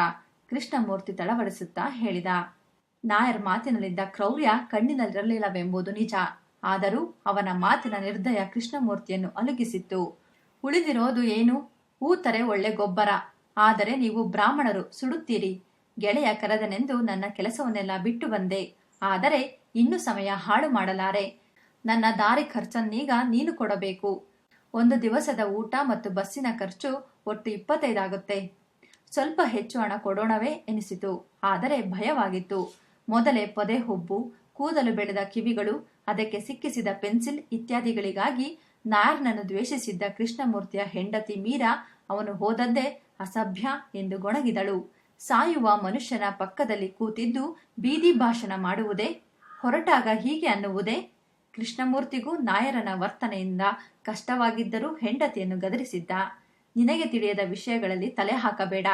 ಕೃಷ್ಣಮೂರ್ತಿ ತಳವಡಿಸುತ್ತಾ ಹೇಳಿದ. ನಾಯರ್ ಮಾತಿನಲ್ಲಿದ್ದ ಕ್ರೌರ್ಯ ಕಣ್ಣಿನಲ್ಲಿರಲಿಲ್ಲವೆಂಬುದು ನಿಜ, ಆದರೂ ಅವನ ಮಾತಿನ ನಿರ್ದಯ ಕೃಷ್ಣಮೂರ್ತಿಯನ್ನು ಅಲುಗಿಸಿತ್ತು. ಉಳಿದಿರೋದು ಏನು? ಊತರೆ ಒಳ್ಳೆ ಗೊಬ್ಬರ. ಆದರೆ ನೀವು ಬ್ರಾಹ್ಮಣರು ಸುಡುತ್ತೀರಿ. ಗೆಳೆಯ ಕರೆದನೆಂದು ನನ್ನ ಕೆಲಸವನ್ನೆಲ್ಲ ಬಿಟ್ಟು ಬಂದೆ. ಆದರೆ ಇನ್ನು ಸಮಯ ಹಾಳು ಮಾಡಲಾರೆ. ನನ್ನ ದಾರಿ ಖರ್ಚನ್ನೀಗ ನೀನು ಕೊಡಬೇಕು. ಒಂದು ದಿವಸದ ಊಟ ಮತ್ತು ಬಸ್ಸಿನ ಖರ್ಚು ಒಟ್ಟು ಇಪ್ಪತ್ತೈದಾಗುತ್ತೆ. ಸ್ವಲ್ಪ ಹೆಚ್ಚು ಹಣ ಕೊಡೋಣವೇ ಎನಿಸಿತು. ಆದರೆ ಭಯವಾಗಿತ್ತು. ಮೊದಲೇ ಪೊದೆ ಹುಬ್ಬು ಕೂದಲು ಬೆಳೆದ ಕಿವಿಗಳು, ಅದಕ್ಕೆ ಸಿಕ್ಕಿಸಿದ ಪೆನ್ಸಿಲ್ ಇತ್ಯಾದಿಗಳಿಗಾಗಿ ನಾಯರ್ನನ್ನು ದ್ವೇಷಿಸಿದ್ದ ಕೃಷ್ಣಮೂರ್ತಿಯ ಹೆಂಡತಿ ಮೀರಾ ಅವನು ಹೋದದ್ದೇ ಅಸಭ್ಯ ಎಂದು ಗೊಣಗಿದಳು. ಸಾಯುವ ಮನುಷ್ಯನ ಪಕ್ಕದಲ್ಲಿ ಕೂತಿದ್ದು ಬೀದಿ ಭಾಷಣ ಮಾಡುವುದೇ, ಹೊರಟಾಗ ಹೀಗೆ ಅನ್ನುವುದೇ? ಕೃಷ್ಣಮೂರ್ತಿಗೂ ನಾಯರನ ವರ್ತನೆಯಿಂದ ಕಷ್ಟವಾಗಿದ್ದರೂ ಹೆಂಡತಿಯನ್ನು ಗದರಿಸಿದ್ದ. ನಿನಗೆ ತಿಳಿಯದ ವಿಷಯಗಳಲ್ಲಿ ತಲೆ ಹಾಕಬೇಡ.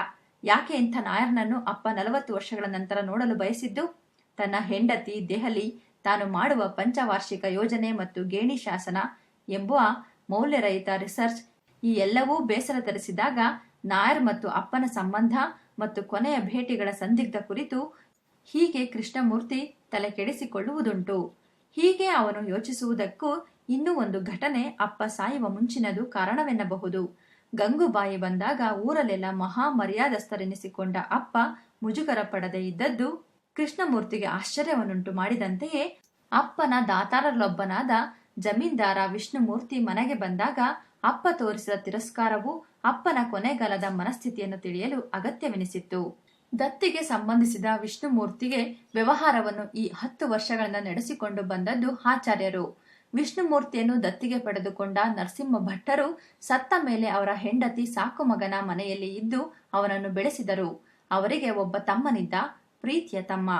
ಯಾಕೆ ಇಂಥ ನಾಯರ್ನನ್ನು ಅಪ್ಪ ನಲವತ್ತು ವರ್ಷಗಳ ನಂತರ ನೋಡಲು ಬಯಸಿದ್ದು? ತನ್ನ ಹೆಂಡತಿ ದೆಹಲಿ ತಾನು ಮಾಡುವ ಪಂಚವಾರ್ಷಿಕ ಯೋಜನೆ ಮತ್ತು ಗೇಣಿ ಶಾಸನ ಎಂಬುವ ಮೌಲ್ಯರಹಿತ ರಿಸರ್ಚ್ ಈ ಎಲ್ಲವೂ ಬೇಸರ ತರಿಸಿದಾಗ ನಾಯರ್ ಮತ್ತು ಅಪ್ಪನ ಸಂಬಂಧ ಮತ್ತು ಕೊನೆಯ ಭೇಟಿಗಳ ಸಂದಿಗ್ಧ ಕುರಿತು ಹೀಗೆ ಕೃಷ್ಣಮೂರ್ತಿ ತಲೆ ಕೆಡಿಸಿಕೊಳ್ಳುವುದುಂಟು. ಹೀಗೆ ಅವನು ಯೋಚಿಸುವುದಕ್ಕೂ ಇನ್ನೂ ಒಂದು ಘಟನೆ ಅಪ್ಪ ಸಾಯುವ ಮುಂಚಿನದು ಕಾರಣವೆನ್ನಬಹುದು. ಗಂಗುಬಾಯಿ ಬಂದಾಗ ಊರಲ್ಲೆಲ್ಲ ಮಹಾ ಮರ್ಯಾದಸ್ಥರೆನಿಸಿಕೊಂಡ ಅಪ್ಪ ಮುಜುಗರ ಪಡದೆ ಇದ್ದದ್ದು ಕೃಷ್ಣಮೂರ್ತಿಗೆ ಆಶ್ಚರ್ಯವನ್ನುಂಟು ಮಾಡಿದಂತೆಯೇ ಅಪ್ಪನ ದಾತಾರರಲ್ಲೊಬ್ಬನಾದ ಜಮೀನ್ದಾರ ವಿಷ್ಣುಮೂರ್ತಿ ಮನೆಗೆ ಬಂದಾಗ ಅಪ್ಪ ತೋರಿಸಿದ ತಿರಸ್ಕಾರವು ಅಪ್ಪನ ಕೊನೆಗಾಲದ ಮನಸ್ಥಿತಿಯನ್ನು ತಿಳಿಯಲು ಅಗತ್ಯವೆನಿಸಿತ್ತು. ದತ್ತಿಗೆ ಸಂಬಂಧಿಸಿದ ವಿಷ್ಣುಮೂರ್ತಿಗೆ ವ್ಯವಹಾರವನ್ನು ಈ ಹತ್ತು ವರ್ಷಗಳಿಂದ ನಡೆಸಿಕೊಂಡು ಬಂದದ್ದು ಆಚಾರ್ಯರು. ವಿಷ್ಣುಮೂರ್ತಿಯನ್ನು ದತ್ತಿಗೆ ಪಡೆದುಕೊಂಡ ನರಸಿಂಹ ಭಟ್ಟರು ಸತ್ತ ಮೇಲೆ ಅವರ ಹೆಂಡತಿ ಸಾಕು ಮಗನ ಮನೆಯಲ್ಲಿ ಇದ್ದು ಅವನನ್ನು ಬೆಳೆಸಿದರು. ಅವರಿಗೆ ಒಬ್ಬ ತಮ್ಮನಿದ್ದ, ಪ್ರೀತಿಯ ತಮ್ಮ.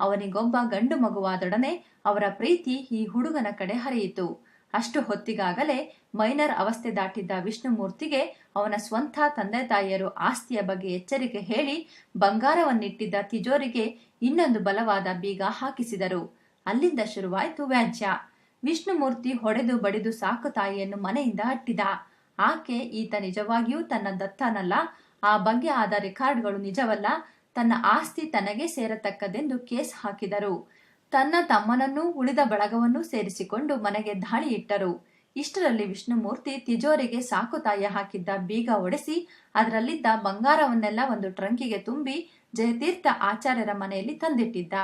ಅವನಿಗೊಬ್ಬ ಗಂಡು ಮಗುವಾದೊಡನೆ ಅವರ ಪ್ರೀತಿ ಈ ಹುಡುಗನ ಕಡೆ ಹರಿಯಿತು. ಅಷ್ಟು ಹೊತ್ತಿಗಾಗಲೇ ಮೈನರ್ ಅವಸ್ಥೆ ದಾಟಿದ್ದ ವಿಷ್ಣುಮೂರ್ತಿಗೆ ಅವನ ಸ್ವಂತ ತಂದೆ ತಾಯಿಯರು ಆಸ್ತಿಯ ಬಗ್ಗೆ ಎಚ್ಚರಿಕೆ ಹೇಳಿ ಬಂಗಾರವನ್ನಿಟ್ಟಿದ್ದ ತಿಜೋರಿಗೆ ಇನ್ನೊಂದು ಬಲವಾದ ಬೀಗ ಹಾಕಿಸಿದರು. ಅಲ್ಲಿಂದ ಶುರುವಾಯಿತು ವ್ಯಾಜ್ಯ. ವಿಷ್ಣುಮೂರ್ತಿ ಹೊಡೆದು ಬಡಿದು ಸಾಕು ತಾಯಿಯನ್ನು ಮನೆಯಿಂದ ಅಟ್ಟಿದ. ಆಕೆ ಈತ ನಿಜವಾಗಿಯೂ ತನ್ನ ದತ್ತನಲ್ಲ, ಆ ಬಗ್ಗೆ ಆದ ರೆಕಾರ್ಡ್ಗಳು ನಿಜವಲ್ಲ ತನ್ನ ಆಸ್ತಿ ತನಗೆ ಸೇರತಕ್ಕದೆಂದು ಕೇಸ್ ಹಾಕಿದರು. ತನ್ನ ತಮ್ಮನನ್ನೂ ಉಳಿದ ಬಳಗವನ್ನೂ ಸೇರಿಸಿಕೊಂಡು ಮನೆಗೆ ದಾಳಿ ಇಟ್ಟರು. ಇಷ್ಟರಲ್ಲಿ ವಿಷ್ಣುಮೂರ್ತಿ ತಿಜೋರಿಗೆ ಸಾಕು ತಾಯಿ ಹಾಕಿದ್ದ ಬೀಗ ಒಡೆಸಿ, ಅದರಲ್ಲಿದ್ದ ಬಂಗಾರವನ್ನೆಲ್ಲ ಒಂದು ಟ್ರಂಕಿಗೆ ತುಂಬಿ ಜಯತೀರ್ಥ ಆಚಾರ್ಯರ ಮನೆಯಲ್ಲಿ ತಂದಿಟ್ಟಿದ್ದ.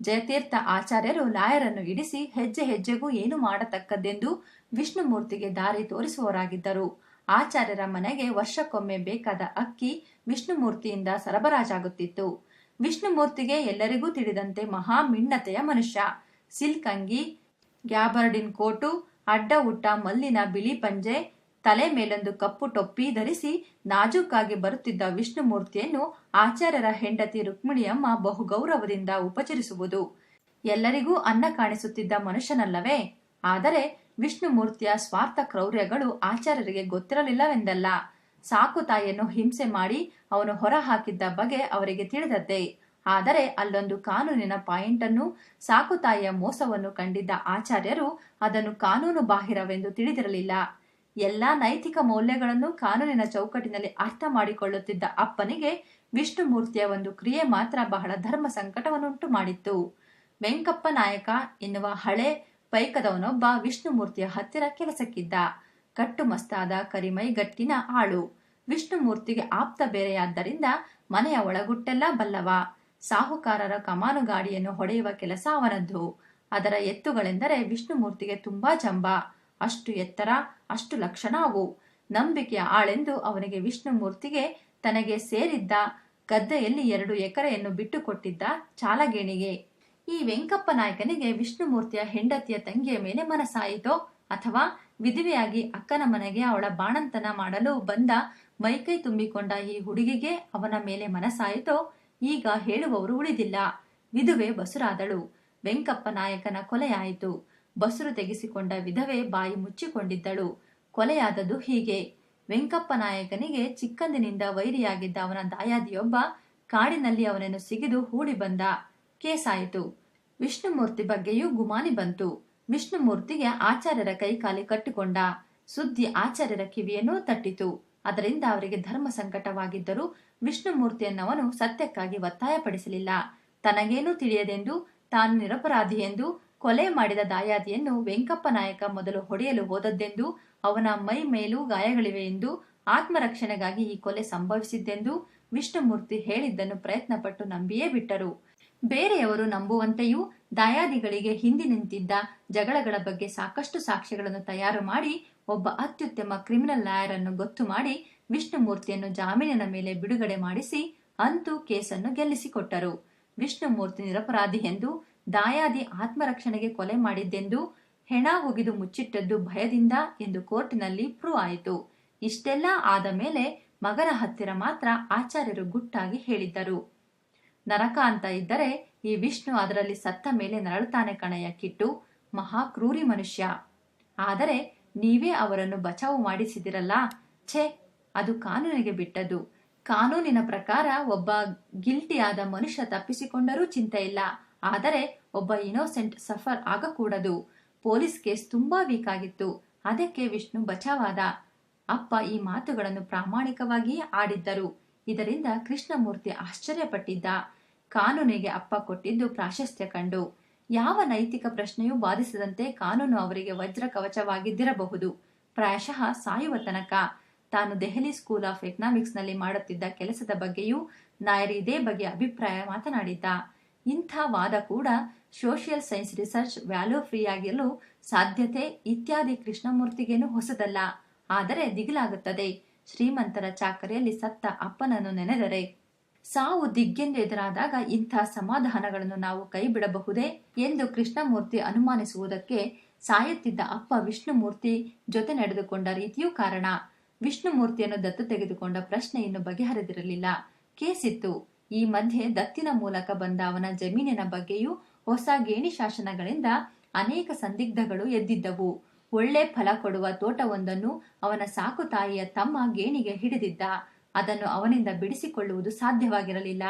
ಜಯತೀರ್ಥ ಆಚಾರ್ಯರು ಲಾಯರನ್ನು ಇಡಿಸಿ ಹೆಜ್ಜೆ ಹೆಜ್ಜೆಗೂ ಏನು ಮಾಡತಕ್ಕದ್ದೆಂದು ವಿಷ್ಣುಮೂರ್ತಿಗೆ ದಾರಿ ತೋರಿಸುವವರಾಗಿದ್ದರು. ಆಚಾರ್ಯರ ಮನೆಗೆ ವರ್ಷಕ್ಕೊಮ್ಮೆ ಬೇಕಾದ ಅಕ್ಕಿ ವಿಷ್ಣುಮೂರ್ತಿಯಿಂದ ಸರಬರಾಜಾಗುತ್ತಿತ್ತು. ವಿಷ್ಣುಮೂರ್ತಿಗೆ ಎಲ್ಲರಿಗೂ ತಿಳಿದಂತೆ ಮಹಾ ಮಿಣ್ಣತೆಯ ಮನುಷ್ಯ. ಸಿಲ್ಕ್ ಅಂಗಿ, ಗ್ಯಾಬರ್ಡಿನ್ ಕೋಟು, ಅಡ್ಡ ಉಟ್ಟ ಮಲ್ಲಿನ ಬಿಳಿ ಪಂಜೆ, ತಲೆ ಮೇಲೊಂದು ಕಪ್ಪು ಟೊಪ್ಪಿ ಧರಿಸಿ ನಾಜೂಕಾಗಿ ಬರುತ್ತಿದ್ದ ವಿಷ್ಣುಮೂರ್ತಿಯನ್ನು ಆಚಾರ್ಯರ ಹೆಂಡತಿ ರುಕ್ಮಿಣಿಯಮ್ಮ ಬಹು ಗೌರವದಿಂದ ಉಪಚರಿಸುವುದು. ಎಲ್ಲರಿಗೂ ಅನ್ನ ಕಾಣಿಸುತ್ತಿದ್ದ ಮನುಷ್ಯನಲ್ಲವೇ? ಆದರೆ ವಿಷ್ಣುಮೂರ್ತಿಯ ಸ್ವಾರ್ಥ ಕ್ರೌರ್ಯಗಳು ಆಚಾರ್ಯರಿಗೆ ಗೊತ್ತಿರಲಿಲ್ಲವೆಂದಲ್ಲ. ಸಾಕು ತಾಯಿಯನ್ನು ಹಿಂಸೆ ಮಾಡಿ ಅವನು ಹೊರ ಹಾಕಿದ್ದ ಬಗೆ ಅವರಿಗೆ ತಿಳಿದದ್ದೇ. ಆದರೆ ಅಲ್ಲೊಂದು ಕಾನೂನಿನ ಪಾಯಿಂಟ್ ಅನ್ನು ಸಾಕು ತಾಯಿಯ ಮೋಸವನ್ನು ಕಂಡಿದ್ದ ಆಚಾರ್ಯರು ಅದನ್ನು ಕಾನೂನು ಬಾಹಿರವೆಂದು ತಿಳಿದಿರಲಿಲ್ಲ. ಎಲ್ಲ ನೈತಿಕ ಮೌಲ್ಯಗಳನ್ನು ಕಾನೂನಿನ ಚೌಕಟ್ಟಿನಲ್ಲಿ ಅರ್ಥ ಮಾಡಿಕೊಳ್ಳುತ್ತಿದ್ದ ಅಪ್ಪನಿಗೆ ವಿಷ್ಣುಮೂರ್ತಿಯ ಒಂದು ಕ್ರಿಯೆ ಮಾತ್ರ ಬಹಳ ಧರ್ಮ ಸಂಕಟವನ್ನುಂಟು ಮಾಡಿತ್ತು. ವೆಂಕಪ್ಪ ನಾಯಕ ಎನ್ನುವ ಹಳೆ ಪೈಕದವನೊಬ್ಬ ವಿಷ್ಣುಮೂರ್ತಿಯ ಹತ್ತಿರ ಕೆಲಸಕ್ಕಿದ್ದ. ಕಟ್ಟುಮಸ್ತಾದ ಕರಿಮೈಗಟ್ಟಿನ ಆಳು. ವಿಷ್ಣುಮೂರ್ತಿಗೆ ಆಪ್ತ ಬೇರೆಯಾದ್ದರಿಂದ ಮನೆಯ ಒಳಗುಟ್ಟೆಲ್ಲ ಬಲ್ಲವ. ಸಾಹುಕಾರರ ಕಮಾನು ಗಾಡಿಯನ್ನು ಹೊಡೆಯುವ ಕೆಲಸ ಅವನದ್ದು. ಅದರ ಎತ್ತುಗಳೆಂದರೆ ವಿಷ್ಣುಮೂರ್ತಿಗೆ ತುಂಬಾ ಜಂಬ. ಅಷ್ಟು ಎತ್ತರ, ಅಷ್ಟು ಲಕ್ಷಣ ಅವು. ನಂಬಿಕೆಯ ಆಳೆಂದು ಅವನಿಗೆ ವಿಷ್ಣುಮೂರ್ತಿಗೆ ತನಗೆ ಸೇರಿದ್ದ ಗದ್ದೆಯಲ್ಲಿ ಎರಡು ಎಕರೆಯನ್ನು ಬಿಟ್ಟುಕೊಟ್ಟಿದ್ದ ಚಾಲಗೇಣಿಗೆ. ಈ ವೆಂಕಪ್ಪ ನಾಯಕನಿಗೆ ವಿಷ್ಣುಮೂರ್ತಿಯ ಹೆಂಡತಿಯ ತಂಗಿಯ ಮೇಲೆ ಮನಸ್ಸಾಯಿತೋ ಅಥವಾ ವಿಧವೆಯಾಗಿ ಅಕ್ಕನ ಮನೆಗೆ ಅವಳ ಬಾಣಂತನ ಮಾಡಲು ಬಂದ ಮೈಕೈ ತುಂಬಿಕೊಂಡ ಈ ಹುಡುಗಿಗೆ ಅವನ ಮೇಲೆ ಮನಸ್ಸಾಯಿತೋ ಈಗ ಹೇಳುವವರು ಉಳಿದಿಲ್ಲ. ವಿಧುವೆ ಬಸುರಾದಳು. ವೆಂಕಪ್ಪ ನಾಯಕನ ಕೊಲೆಯಾಯಿತು. ಬಸುರು ತೆಗೆಸಿಕೊಂಡ ವಿಧವೆ ಬಾಯಿ ಮುಚ್ಚಿಕೊಂಡಿದ್ದಳು. ಕೊಲೆಯಾದದ್ದು ಹೀಗೆ. ವೆಂಕಪ್ಪ ನಾಯಕನಿಗೆ ಚಿಕ್ಕಂದಿನಿಂದ ವೈರಿಯಾಗಿದ್ದ ಅವನ ದಾಯಾದಿಯೊಬ್ಬ ಕಾಡಿನಲ್ಲಿ ಅವನನ್ನು ಸಿಗಿದು ಹೂಡಿ ಬಂದ. ಕೇಸಾಯಿತು. ವಿಷ್ಣುಮೂರ್ತಿ ಬಗ್ಗೆಯೂ ಗುಮಾನಿ ಬಂತು. ವಿಷ್ಣುಮೂರ್ತಿಗೆ ಆಚಾರ್ಯರ ಕೈಕಾಲಿ ಕಟ್ಟಿಕೊಂಡ. ಸುದ್ದಿ ಆಚಾರ್ಯರ ಕಿವಿಯನ್ನೂ ತಟ್ಟಿತು. ಅದರಿಂದ ಅವರಿಗೆ ಧರ್ಮ ಸಂಕಟವಾಗಿದ್ದರೂ ವಿಷ್ಣುಮೂರ್ತಿಯನ್ನವನು ಸತ್ಯಕ್ಕಾಗಿ ಒತ್ತಾಯಪಡಿಸಲಿಲ್ಲ. ತನಗೇನೂ ತಿಳಿಯದೆಂದು, ತಾನು ನಿರಪರಾಧಿ ಎಂದು, ಕೊಲೆ ಮಾಡಿದ ದಾಯಾದಿಯನ್ನು ವೆಂಕಪ್ಪ ನಾಯಕ ಮೊದಲು ಹೊಡೆಯಲು ಹೋದದ್ದೆಂದು, ಅವನ ಮೈ ಮೇಲೂ ಗಾಯಗಳಿವೆ ಎಂದು, ಆತ್ಮರಕ್ಷಣೆಗಾಗಿ ಈ ಕೊಲೆ ಸಂಭವಿಸಿದ್ದೆಂದು ವಿಷ್ಣುಮೂರ್ತಿ ಹೇಳಿದ್ದನ್ನು ಪ್ರಯತ್ನಪಟ್ಟು ನಂಬಿಯೇ ಬಿಟ್ಟರು. ಬೇರೆಯವರು ನಂಬುವಂತೆಯೂ ದಾಯಾದಿಗಳಿಗೆ ಹಿಂದಿ ನಿಂತಿದ್ದ ಜಗಳಗಳ ಬಗ್ಗೆ ಸಾಕಷ್ಟು ಸಾಕ್ಷ್ಯಗಳನ್ನು ತಯಾರು ಮಾಡಿ ಒಬ್ಬ ಅತ್ಯುತ್ತಮ ಕ್ರಿಮಿನಲ್ ಲಾಯರ್ ಅನ್ನು ಗೊತ್ತು ಮಾಡಿ ವಿಷ್ಣುಮೂರ್ತಿಯನ್ನು ಜಾಮೀನಿನ ಮೇಲೆ ಬಿಡುಗಡೆ ಮಾಡಿಸಿ ಅಂತೂ ಕೇಸನ್ನು ಗೆಲ್ಲಿಸಿಕೊಟ್ಟರು. ವಿಷ್ಣುಮೂರ್ತಿ ನಿರಪರಾಧಿ ಎಂದು ದಾಯಾದಿ ಆತ್ಮರಕ್ಷಣೆಗೆ ಕೊಲೆ ಮಾಡಿದ್ದೆಂದು ಹೆಣ ಒಗಿದು ಮುಚ್ಚಿಟ್ಟದ್ದು ಭಯದಿಂದ ಎಂದು ಕೋರ್ಟಿನಲ್ಲಿ ಪ್ರೂವ್ ಆಯಿತು. ಇಷ್ಟೆಲ್ಲ ಆದ ಮೇಲೆ ಮಗನ ಹತ್ತಿರ ಮಾತ್ರ ಆಚಾರ್ಯರು ಗುಟ್ಟಾಗಿ ಹೇಳಿದ್ದರು. ನರಕ ಅಂತ ಇದ್ದರೆ ಈ ವಿಷ್ಣು ಅದರಲ್ಲಿ ಸತ್ತ ಮೇಲೆ ನರಳುತ್ತಾನೆ ಕಣಯ್ಯ ಕಿಟ್ಟು. ಮಹಾ ಕ್ರೂರಿ ಮನುಷ್ಯ. ಆದರೆ ನೀವೇ ಅವರನ್ನು ಬಚಾವು ಮಾಡಿಸಿದಿರಲ್ಲ? ಛೇ, ಅದು ಕಾನೂನಿಗೆ ಬಿಟ್ಟದ್ದು. ಕಾನೂನಿನ ಪ್ರಕಾರ ಒಬ್ಬ ಗಿಲ್ಟಿಯಾದ ಮನುಷ್ಯ ತಪ್ಪಿಸಿಕೊಂಡರೂ ಚಿಂತೆ ಇಲ್ಲ. ಆದರೆ ಒಬ್ಬ ಇನೋಸೆಂಟ್ ಸಫರ್ ಆಗಕೂಡದು. ಪೊಲೀಸ್ ಕೇಸ್ ತುಂಬಾ ವೀಕ್ ಆಗಿತ್ತು. ಅದಕ್ಕೆ ವಿಷ್ಣು ಬಚಾವಾದ. ಅಪ್ಪ ಈ ಮಾತುಗಳನ್ನು ಪ್ರಾಮಾಣಿಕವಾಗಿಯೇ ಆಡಿದ್ದರು. ಇದರಿಂದ ಕೃಷ್ಣಮೂರ್ತಿ ಆಶ್ಚರ್ಯಪಟ್ಟಿದ್ದ. ಕಾನೂನಿಗೆ ಅಪ್ಪ ಕೊಟ್ಟಿದ್ದು ಪ್ರಾಶಸ್ತ್ಯ ಕಂಡು. ಯಾವ ನೈತಿಕ ಪ್ರಶ್ನೆಯೂ ಬಾಧಿಸದಂತೆ ಕಾನೂನು ಅವರಿಗೆ ವಜ್ರ ಕವಚವಾಗಿದ್ದಿರಬಹುದು. ಪ್ರಾಯಶಃ ಸಾಯುವ ತನಕ. ತಾನು ದೆಹಲಿ ಸ್ಕೂಲ್ ಆಫ್ ಎಕನಾಮಿಕ್ಸ್ನಲ್ಲಿ ಮಾಡುತ್ತಿದ್ದ ಕೆಲಸದ ಬಗ್ಗೆಯೂ ನಾಯರ್ ಇದೇ ಬಗ್ಗೆ ಅಭಿಪ್ರಾಯ ಮಾತನಾಡಿದ್ದ. ಇಂಥ ವಾದ ಕೂಡ social science research value free ಆಗಿರಲು ಸಾಧ್ಯತೆ ಇತ್ಯಾದಿ ಕೃಷ್ಣಮೂರ್ತಿಗೇನು ಹೊಸದಲ್ಲ. ಆದರೆ ದಿಗಿಲಾಗುತ್ತದೆ. ಶ್ರೀಮಂತರ ಚಾಕರಿಯಲ್ಲಿ ಸತ್ತ ಅಪ್ಪನನ್ನು ನೆನೆದರೆ ಸಾವು ದಿಗ್ಗೆಂದು ಎದುರಾದಾಗ ಇಂಥ ಸಮಾಧಾನಗಳನ್ನು ನಾವು ಕೈಬಿಡಬಹುದೇ ಎಂದು ಕೃಷ್ಣಮೂರ್ತಿ ಅನುಮಾನಿಸುವುದಕ್ಕೆ ಸಾಯುತ್ತಿದ್ದ ಅಪ್ಪ ವಿಷ್ಣುಮೂರ್ತಿ ಜೊತೆ ನಡೆದುಕೊಂಡ ರೀತಿಯೂ ಕಾರಣ. ವಿಷ್ಣುಮೂರ್ತಿಯನ್ನು ದತ್ತು ತೆಗೆದುಕೊಂಡ ಪ್ರಶ್ನೆ ಇನ್ನು ಬಗೆಹರಿದಿರಲಿಲ್ಲ. ಕೇಸಿತ್ತು. ಈ ಮಧ್ಯೆ ದತ್ತಿನ ಮೂಲಕ ಬಂದ ಅವನ ಜಮೀನಿನ ಬಗ್ಗೆಯೂ ಹೊಸ ಗೇಣಿ ಶಾಸನಗಳಿಂದ ಅನೇಕ ಸಂದಿಗ್ಧಗಳು ಎದ್ದಿದ್ದವು. ಒಳ್ಳೆ ಫಲ ಕೊಡುವ ತೋಟವೊಂದನ್ನು ಅವನ ಸಾಕು ತಾಯಿಯ ತಮ್ಮ ಗೇಣಿಗೆ ಹಿಡಿದಿದ್ದ. ಅದನ್ನು ಅವನಿಂದ ಬಿಡಿಸಿಕೊಳ್ಳುವುದು ಸಾಧ್ಯವಾಗಿರಲಿಲ್ಲ.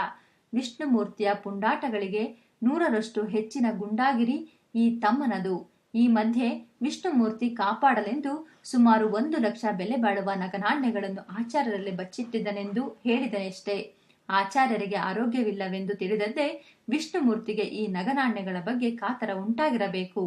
ವಿಷ್ಣುಮೂರ್ತಿಯ ಪುಂಡಾಟಗಳಿಗೆ ನೂರರಷ್ಟು ಹೆಚ್ಚಿನ ಗುಂಡಾಗಿರಿ ಈ ತಮ್ಮನದು. ಈ ಮಧ್ಯೆ ವಿಷ್ಣುಮೂರ್ತಿ ಕಾಪಾಡಲೆಂದು ಸುಮಾರು ಒಂದು ಲಕ್ಷ ಬೆಲೆ ಬಾಳುವ ನಗನಾಣ್ಯಗಳನ್ನು ಆಚಾರ್ಯರಲ್ಲಿ ಬಚ್ಚಿಟ್ಟಿದ್ದನೆಂದು ಹೇಳಿದನೆಷ್ಟೇ. ಆಚಾರ್ಯರಿಗೆ ಆರೋಗ್ಯವಿಲ್ಲವೆಂದು ತಿಳಿದಂತೆ ವಿಷ್ಣುಮೂರ್ತಿಗೆ ಈ ನಗನಾಣ್ಯಗಳ ಬಗ್ಗೆ ಕಾತರ ಉಂಟಾಗಿರಬೇಕು.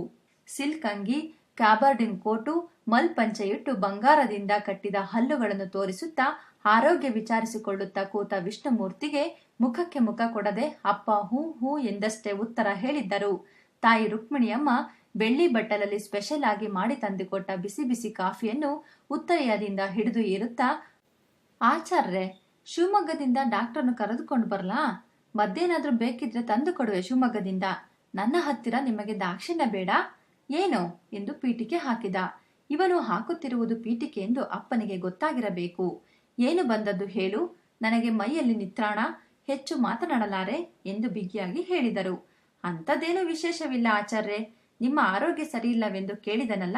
ಸಿಲ್ಕ್ ಅಂಗಿ ಕ್ಯಾಬರ್ಡಿನ್ ಕೋಟು, ಮಲ್ಪಂಚೆಯಿಟ್ಟು ಬಂಗಾರದಿಂದ ಕಟ್ಟಿದ ಹಲ್ಲುಗಳನ್ನು ತೋರಿಸುತ್ತಾ ಆರೋಗ್ಯ ವಿಚಾರಿಸಿಕೊಳ್ಳುತ್ತಾ ಕೂತ ವಿಷ್ಣುಮೂರ್ತಿಗೆ ಮುಖಕ್ಕೆ ಮುಖ ಕೊಡದೆ, ಅಪ್ಪ, ಹೂ ಹೂ ಎಂದಷ್ಟೇ ಉತ್ತರ ಹೇಳಿದ್ದರು. ತಾಯಿ ರುಕ್ಮಿಣಿಯಮ್ಮ ಬೆಳ್ಳಿ ಬಟ್ಟಲಲ್ಲಿ ಸ್ಪೆಷಲ್ ಆಗಿ ಮಾಡಿ ತಂದುಕೊಟ್ಟ ಬಿಸಿ ಬಿಸಿ ಕಾಫಿಯನ್ನು ಉತ್ತರೆಯದಿಂದ ಹಿಡಿದು ಏರುತ್ತಾ, ಆಚಾರ್ರೆ, ಶಿವಮೊಗ್ಗದಿಂದ ಡಾಕ್ಟರ್ನು ಕರೆದುಕೊಂಡು ಬರಲಾ? ಮದ್ದೇನಾದ್ರೂ ಬೇಕಿದ್ರೆ ತಂದು ಕೊಡುವೆ ಶಿವಮೊಗ್ಗದಿಂದ. ನನ್ನ ಹತ್ತಿರ ನಿಮಗೆ ದಾಕ್ಷಿಣ್ಯ ಬೇಡ. ಏನು? ಎಂದು ಪೀಠಿಕೆ ಹಾಕಿದ. ಇವನು ಹಾಕುತ್ತಿರುವುದು ಪೀಠಿಕೆ ಎಂದು ಅಪ್ಪನಿಗೆ ಗೊತ್ತಾಗಿರಬೇಕು. ಏನು ಬಂದದ್ದು ಹೇಳು? ನನಗೆ ಮೈಯಲ್ಲಿ ನಿತ್ರಾಣ, ಹೆಚ್ಚು ಮಾತನಾಡಲಾರೆ ಎಂದು ಬಿಗಿಯಾಗಿ ಹೇಳಿದರು. ಅಂಥದ್ದೇನು ವಿಶೇಷವಿಲ್ಲ ಆಚಾರ್ಯೆ. ನಿಮ್ಮ ಆರೋಗ್ಯ ಸರಿಯಿಲ್ಲವೆಂದು ಕೇಳಿದನಲ್ಲ?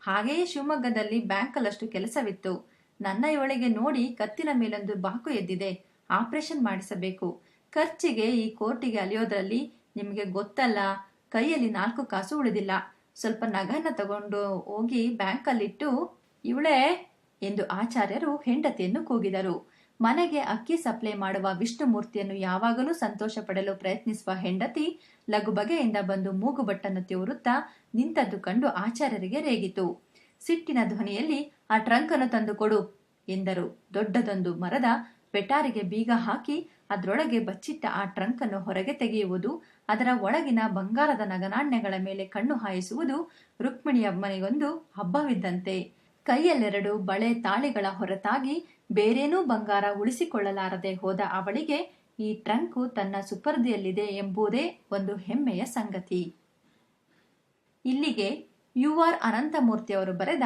ಹಾಗೆಯೇ ಶಿವಮೊಗ್ಗದಲ್ಲಿ ಬ್ಯಾಂಕಲ್ಲಷ್ಟು ಕೆಲಸವಿತ್ತು. ನನ್ನ ಇವಳಿಗೆ ನೋಡಿ ಕತ್ತಿನ ಮೇಲೊಂದು ಬಾಕು ಎದ್ದಿದೆ. ಆಪರೇಷನ್ ಮಾಡಿಸಬೇಕು. ಖರ್ಚಿಗೆ ಈ ಕೋರ್ಟಿಗೆ ಅಲಿಯೋದ್ರಲ್ಲಿ ನಿಮಗೆ ಗೊತ್ತಲ್ಲ. ಕೈಯಲ್ಲಿ ನಾಲ್ಕು ಕಾಸು ಉಳಿದಿಲ್ಲ. ಸ್ವಲ್ಪ ನಗನ ತಗೊಂಡು ಹೋಗಿ ಬ್ಯಾಂಕಲ್ಲಿಟ್ಟು ಇವಳೇ ಎಂದು ಆಚಾರ್ಯರು ಹೆಂಡತಿಯನ್ನು ಕೂಗಿದರು. ಮನೆಗೆ ಅಕ್ಕಿ ಸಪ್ಲೈ ಮಾಡುವ ವಿಷ್ಣುಮೂರ್ತಿಯನ್ನು ಯಾವಾಗಲೂ ಸಂತೋಷ ಪಡಲು ಪ್ರಯತ್ನಿಸುವ ಹೆಂಡತಿ ಲಘು ಬಗೆಯಿಂದ ಬಂದು ಮೂಗುಬಟ್ಟನ್ನು ತೋರುತ್ತಾ ನಿಂತದ್ದು ಕಂಡು ಆಚಾರ್ಯರಿಗೆ ರೇಗಿತು. ಸಿಟ್ಟಿನ ಧ್ವನಿಯಲ್ಲಿ, ಆ ಟ್ರಂಕನ್ನು ತಂದು ಕೊಡು ಎಂದರು. ದೊಡ್ಡದೊಂದು ಮರದ ಪೆಟಾರಿಗೆ ಬೀಗ ಹಾಕಿ ಅದರೊಳಗೆ ಬಚ್ಚಿಟ್ಟ ಆ ಟ್ರಂಕನ್ನು ಹೊರಗೆ ತೆಗೆಯುವುದು, ಅದರ ಒಳಗಿನ ಬಂಗಾರದ ನಗನಾಣ್ಯಗಳ ಮೇಲೆ ಕಣ್ಣು ಹಾಯಿಸುವುದು ರುಕ್ಮಿಣಿಯಮ್ಮನಿಗೊಂದು ಹಬ್ಬವಿದ್ದಂತೆ. ಕೈಯಲ್ಲೆರಡು ಬಳೆ ತಾಳಿಗಳ ಹೊರತಾಗಿ ಬೇರೇನೂ ಬಂಗಾರ ಉಳಿಸಿಕೊಳ್ಳಲಾರದೆ ಹೋದ ಅವಳಿಗೆ ಈ ಟ್ರಂಕು ತನ್ನ ಸುಪರ್ದಿಯಲ್ಲಿದೆ ಎಂಬುದೇ ಒಂದು ಹೆಮ್ಮೆಯ ಸಂಗತಿ. ಇಲ್ಲಿಗೆ ಯು ಆರ್ ಅನಂತಮೂರ್ತಿಯವರು ಬರೆದ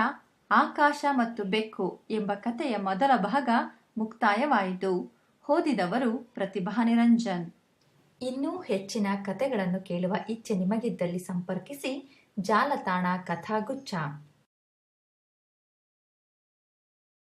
ಆಕಾಶ ಮತ್ತು ಬೆಕ್ಕು ಎಂಬ ಕಥೆಯ ಮೊದಲ ಭಾಗ ಮುಕ್ತಾಯವಾಯಿತು. ಓದಿದವರು ಪ್ರತಿಭಾ ನಿರಂಜನ್. ಇನ್ನೂ ಹೆಚ್ಚಿನ ಕಥೆಗಳನ್ನು ಕೇಳುವ ಇಚ್ಛೆ ನಿಮಗಿದ್ದಲ್ಲಿ ಸಂಪರ್ಕಿಸಿ ಜಾಲತಾಣ ಕಥಾಗುಚ್ಛ.